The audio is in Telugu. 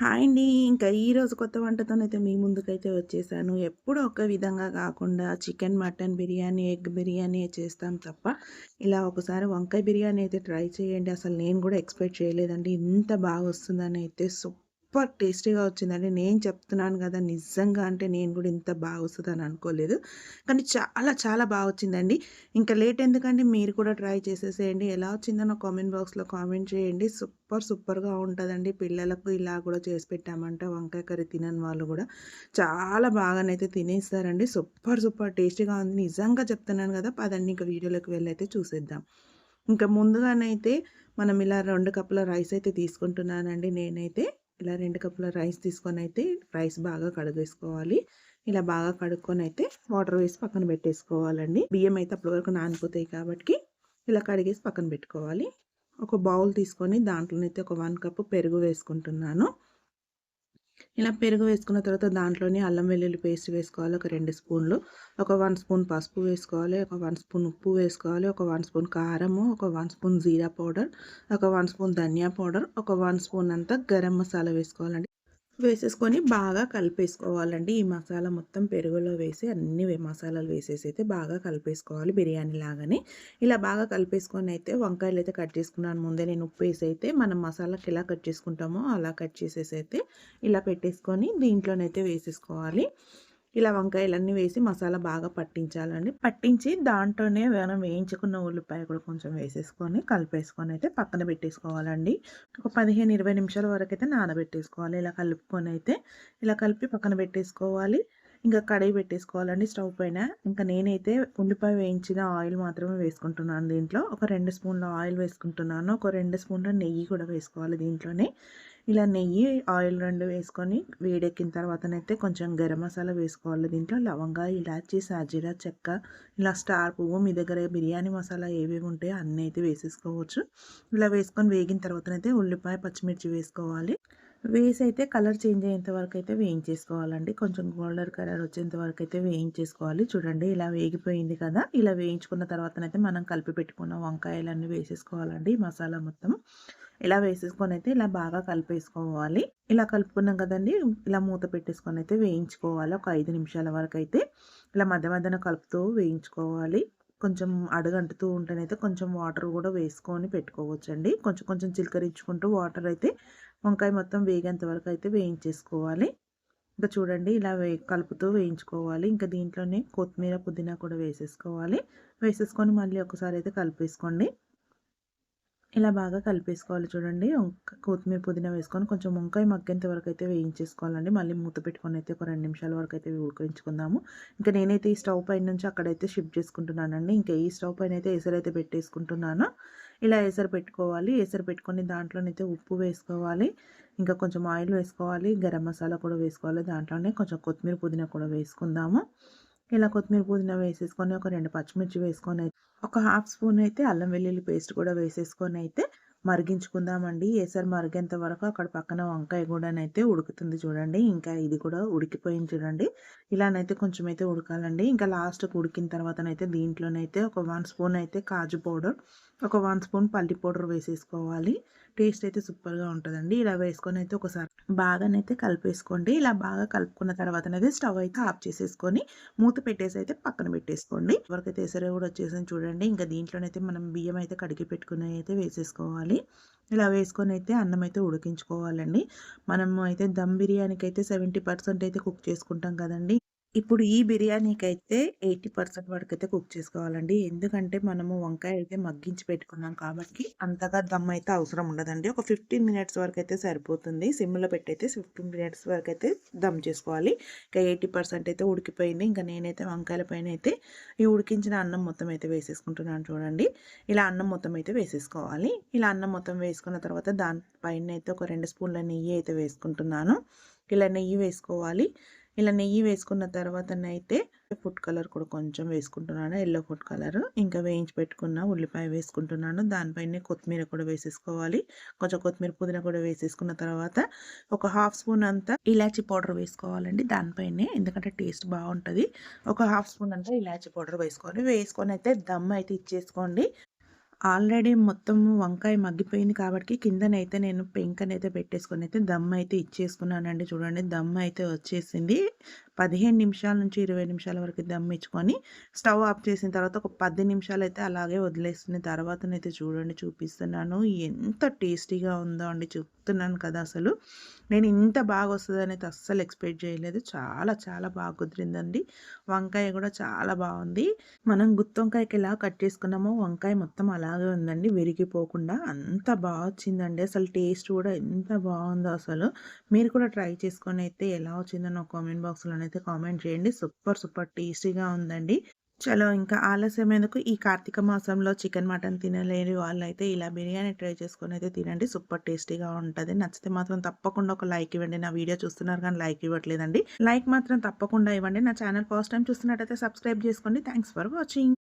హాయ్ అండి. ఇంకా ఈరోజు కొత్త వంటతోనైతే మీ ముందుకైతే వచ్చేసాను. ఎప్పుడు ఒక విధంగా కాకుండా chicken mutton biryani egg biryani చేస్తాం తప్ప ఇలా ఒకసారి వంకాయ బిర్యానీ అయితే ట్రై చేయండి. అసలు నేను కూడా ఎక్స్పెక్ట్ చేయలేదండి. ఇంత బాగా వస్తుందని అయితే సూపర్ సూపర్ టేస్టీగా వచ్చిందండి. నేను చెప్తున్నాను కదా నిజంగా అంటే నేను కూడా ఇంత బాగా వస్తుందని అనుకోలేదు. కానీ చాలా చాలా బాగా వచ్చిందండి. ఇంకా లేట్ ఎందుకంటే మీరు కూడా ట్రై చేసేసేయండి. ఎలా వచ్చిందో కామెంట్ బాక్స్లో కామెంట్ చేయండి. సూపర్ సూపర్గా ఉంటుందండి. పిల్లలకు ఇలా కూడా చేసి పెట్టామంటే వంకాయ కర్రీ తినని వాళ్ళు కూడా చాలా బాగానైతే తినేస్తారండి. సూపర్ సూపర్ టేస్టీగా ఉంది. నిజంగా చెప్తున్నాను కదా పదండి ఇంకా వీడియోలోకి వెళ్ళైతే చూసేద్దాం. ఇంకా ముందుగానైతే మనం ఇలా రెండు కప్పుల రైస్ అయితే తీసుకుంటున్నానండి నేనైతే. ఇలా రెండు కప్పుల రైస్ తీసుకొని అయితే రైస్ బాగా కడిగేసుకోవాలి. ఇలా బాగా కడుక్కొని అయితే వాటర్ వేసి పక్కన పెట్టేసుకోవాలండి. బియ్యం అయితే అప్పటి వరకు నానిపోతాయి కాబట్టి ఇలా కడిగేసి పక్కన పెట్టుకోవాలి. ఒక బౌల్ తీసుకొని దాంట్లోనైతే ఒక వన్ కప్ పెరుగు వేసుకుంటున్నాను. ఇలా పెరుగు వేసుకున్న తర్వాత దాంట్లోనే అల్లం వెల్లుల్లి పేస్ట్ వేసుకోవాలి ఒక రెండు స్పూన్లు. ఒక వన్ స్పూన్ పసుపు వేసుకోవాలి ఒక వన్ స్పూన్ ఉప్పు వేసుకోవాలి ఒక వన్ స్పూన్ కారము ఒక వన్ స్పూన్ జీరా పౌడర్ ఒక వన్ స్పూన్ ధనియా పౌడర్ ఒక వన్ స్పూన్ అంతా గరం మసాలా వేసుకోవాలండి. వేసేసుకొని బాగా కలిపేసుకోవాలండి. ఈ మసాలా మొత్తం పెరుగులో వేసి అన్ని మసాలాలు వేసేసి అయితే బాగా కలిపేసుకోవాలి బిర్యానీ లాగానే. ఇలా బాగా కలిపేసుకొని అయితే వంకాయలు అయితే కట్ చేసుకున్నాను. ముందే నేను ఉప్పు వేసి అయితే మనం మసాలాకి ఎలా కట్ చేసుకుంటామో అలా కట్ చేసేసి అయితే ఇలా పెట్టేసుకొని దీంట్లోనైతే వేసేసుకోవాలి. ఇలా వంకాయలన్నీ వేసి మసాలా బాగా పట్టించాలండి. పట్టించి దాంట్లోనే మనం వేయించుకున్న ఉల్లిపాయ కూడా కొంచెం వేసేసుకొని కలిపేసుకొని అయితే పక్కన పెట్టేసుకోవాలండి. ఒక పదిహేను ఇరవై నిమిషాల వరకు అయితే నానబెట్టేసుకోవాలి. ఇలా కలుపుకొని అయితే ఇలా కలిపి పక్కన పెట్టేసుకోవాలి. ఇంకా కడాయి పెట్టేసుకోవాలండి స్టవ్ పైన. ఇంకా నేనైతే ఉల్లిపాయ వేయించిన ఆయిల్ మాత్రమే వేసుకుంటున్నాను దీంట్లో. ఒక రెండు స్పూన్ల ఆయిల్ వేసుకుంటున్నాను. ఒక రెండు స్పూన్ల నెయ్యి కూడా వేసుకోవాలి దీంట్లోనే. ఇలా నెయ్యి ఆయిల్ రెండు వేసుకొని వేడెక్కిన తర్వాతనైతే కొంచెం గరం మసాలా వేసుకోవాలి. దీంట్లో లవంగా ఇలాచి సాజీరా చెక్క ఇలా స్టార్ పువ్వు మీ దగ్గర బిర్యానీ మసాలా ఏవేవి ఉంటాయో అన్నీ అయితే వేసేసుకోవచ్చు. ఇలా వేసుకొని వేగిన తర్వాతనైతే ఉల్లిపాయ పచ్చిమిర్చి వేసుకోవాలి. వేసి అయితే కలర్ చేంజ్ అయ్యేంత వరకు అయితే వేయించేసుకోవాలండి. కొంచెం గోల్డెన్ కలర్ వచ్చేంత వరకు అయితే వేయించేసుకోవాలి. చూడండి ఇలా వేగిపోయింది కదా. ఇలా వేయించుకున్న తర్వాతనైతే మనం కలిపి పెట్టుకున్న వంకాయలన్నీ వేసేసుకోవాలండి మసాలా మొత్తం. ఇలా వేసేసుకొని అయితే ఇలా బాగా కలిపేసుకోవాలి. ఇలా కలుపుకున్నాం కదండి ఇలా మూత పెట్టేసుకొని అయితే వేయించుకోవాలి. ఒక ఐదు నిమిషాల వరకు అయితే ఇలా మధ్య మధ్యన కలుపుతూ వేయించుకోవాలి. కొంచెం అడుగంటుతూ ఉంటేనైతే కొంచెం వాటర్ కూడా వేసుకొని పెట్టుకోవచ్చండి. కొంచెం కొంచెం చిలకరించుకుంటూ వాటర్ అయితే వంకాయ మొత్తం వేగేంత వరకు అయితే వేయించేసుకోవాలి. ఇంకా చూడండి ఇలా వే కలుపుతూ వేయించుకోవాలి. ఇంకా దీంట్లోనే కొత్తిమీర పుదీనా కూడా వేసేసుకోవాలి. వేసేసుకొని మళ్ళీ ఒకసారి అయితే కలిపేసుకోండి. ఇలా బాగా కలిపేసుకోవాలి చూడండి. కొత్తిమీర పుదీనా వేసుకొని కొంచెం వంకాయ మగ్గేంత వరకు అయితే వేయించేసుకోవాలండి. మళ్ళీ మూత పెట్టుకొని అయితే ఒక రెండు నిమిషాల వరకు అయితే ఉడికించుకుందాము. ఇంకా నేనైతే ఈ స్టవ్ పైన నుంచి అక్కడైతే షిఫ్ట్ చేసుకుంటున్నానండి. ఇంకా ఈ స్టవ్ పైన అయితే ఎసరు అయితే పెట్టేసుకుంటున్నాను. ఇలా ఎసరు పెట్టుకోవాలి. ఎసరు పెట్టుకొని దాంట్లోనైతే ఉప్పు వేసుకోవాలి. ఇంకా కొంచెం ఆయిల్ వేసుకోవాలి. గరం మసాలా కూడా వేసుకోవాలి. దాంట్లోనే కొంచెం కొత్తిమీర పుదీనా కూడా వేసుకుందాము. ఇలా కొత్తిమీర పుదీనా వేసేసుకొని ఒక రెండు పచ్చిమిర్చి వేసుకొని ఒక హాఫ్ స్పూన్ అయితే అల్లం వెల్లుల్లి పేస్ట్ కూడా వేసేసుకొని అయితే మరిగించుకుందామండి. ఏసారి మరిగేంత వరకు అక్కడ పక్కన వంకాయ కూడానైతే ఉడుకుతుంది చూడండి. ఇంకా ఇది కూడా ఉడికిపోయింది చూడండి. ఇలానైతే కొంచెం అయితే ఉడకాలండి. ఇంకా లాస్ట్కి ఉడికిన తర్వాతనైతే దీంట్లోనైతే ఒక వన్ స్పూన్ అయితే కాజు పౌడర్ ఒక వన్ స్పూన్ పల్లి పౌడర్ వేసేసుకోవాలి. టేస్ట్ అయితే సూపర్గా ఉంటుందండి. ఇలా వేసుకొని అయితే ఒకసారి బాగానైతే కలిపేసుకోండి. ఇలా బాగా కలుపుకున్న తర్వాత స్టవ్ అయితే ఆఫ్ చేసేసుకొని మూత పెట్టేసి అయితే పక్కన పెట్టేసుకోండి. ఎవరికైతే ఎసరే కూడా వచ్చేసి చూడండి. ఇంకా దీంట్లోనైతే మనం బియ్యం అయితే కడిగి పెట్టుకుని అయితే వేసేసుకోవాలి. ఇలా వేసుకొని అయితే అన్నం అయితే ఉడికించుకోవాలండి. మనము అయితే దమ్ బిర్యానీకి అయితే సెవెంటీ పర్సెంట్ అయితే కుక్ చేసుకుంటాం కదండి. ఇప్పుడు ఈ బిర్యానీకి అయితే ఎయిటీ పర్సెంట్ వరకు అయితే కుక్ చేసుకోవాలండి. ఎందుకంటే మనము వంకాయ అయితే మగ్గించి పెట్టుకున్నాం కాబట్టి అంతగా దమ్ అయితే అవసరం ఉండదండి. ఒక ఫిఫ్టీన్ మినిట్స్ వరకు అయితే సరిపోతుంది. సిమ్లో పెట్టయితే ఫిఫ్టీన్ మినిట్స్ వరకు అయితే దమ్ చేసుకోవాలి. ఇంకా ఎయిటీ పర్సెంట్ అయితే ఉడికిపోయింది. ఇంకా నేనైతే వంకాయల పైన అయితే ఈ ఉడికించిన అన్నం మొత్తం అయితే వేసేసుకుంటున్నాను చూడండి. ఇలా అన్నం మొత్తం అయితే వేసేసుకోవాలి. ఇలా అన్నం మొత్తం వేసుకున్న తర్వాత దానిపైన అయితే ఒక రెండు స్పూన్ల నెయ్యి అయితే వేసుకుంటున్నాను. ఇలా నెయ్యి వేసుకోవాలి. ఇలా నెయ్యి వేసుకున్న తర్వాతనైతే ఫుడ్ కలర్ కూడా కొంచెం వేసుకుంటున్నాను. Yellow food colour. ఇంకా వేయించి పెట్టుకున్న ఉల్లిపాయ వేసుకుంటున్నాను. దానిపైనే కొత్తిమీర కూడా వేసేసుకోవాలి. కొంచెం కొత్తిమీర పుదీనా కూడా వేసేసుకున్న తర్వాత ఒక హాఫ్ స్పూన్ అంతా ఇలాచీ పౌడర్ వేసుకోవాలండి దానిపైనే. ఎందుకంటే టేస్ట్ బాగుంటుంది. ఒక హాఫ్ స్పూన్ అంతా ఇలాచీ పౌడర్ వేసుకోవాలి. వేసుకొని అయితే దమ్ అయితే ఇచ్చేసుకోండి. ఆల్రెడీ మొత్తం వంకాయ మగ్గిపోయింది కాబట్టి కిందనైతే నేను పెంకనైతే పెట్టేసుకొని అయితే దమ్ అయితే ఇచ్చేసుకున్నానండి. చూడండి దమ్ అయితే వచ్చేసింది. పదిహేను నిమిషాల నుంచి ఇరవై నిమిషాల వరకు దమ్ ఇచ్చుకొని స్టవ్ ఆఫ్ చేసిన తర్వాత ఒక పది నిమిషాలు అయితే అలాగే వదిలేసిన తర్వాతనైతే చూడండి చూపిస్తున్నాను. ఎంత టేస్టీగా ఉందో అండి చెప్తున్నాను కదా అసలు. నేను ఇంత బాగా వస్తుందని అయితే అస్సలు ఎక్స్పెక్ట్ చేయలేదు. చాలా చాలా బాగా కుదిరిందండి. వంకాయ కూడా చాలా బాగుంది. మనం గుత్తొంకాయకి ఎలా కట్ చేసుకున్నామో వంకాయ మొత్తం అలా అలాగే ఉందండి? విరిగిపోకుండా అంత బాగా వచ్చిందండి. అసలు టేస్ట్ కూడా ఎంత బాగుందో అసలు. మీరు కూడా ట్రై చేసుకొని అయితే ఎలా వచ్చిందో నా కామెంట్ బాక్స్లో అయితే కామెంట్ చేయండి. సూపర్ సూపర్ టేస్టీగా ఉందండి. చలో ఇంకా ఆలస్యం ఎందుకు? ఈ కార్తీక మాసంలో చికెన్ మటన్ తినలేని వాళ్ళైతే ఇలా బిర్యానీ ట్రై చేసుకొని అయితే తినండి. సూపర్ టేస్టీగా ఉంటుంది. నచ్చితే మాత్రం తప్పకుండా ఒక లైక్ ఇవ్వండి. నా వీడియో చూస్తున్నారు కానీ లైక్ ఇవ్వట్లేదండి. లైక్ మాత్రం తప్పకుండా ఇవ్వండి. నా ఛానల్ ఫస్ట్ టైం చూస్తున్నట్టయితే సబ్స్క్రైబ్ చేసుకోండి. Thanks for watching.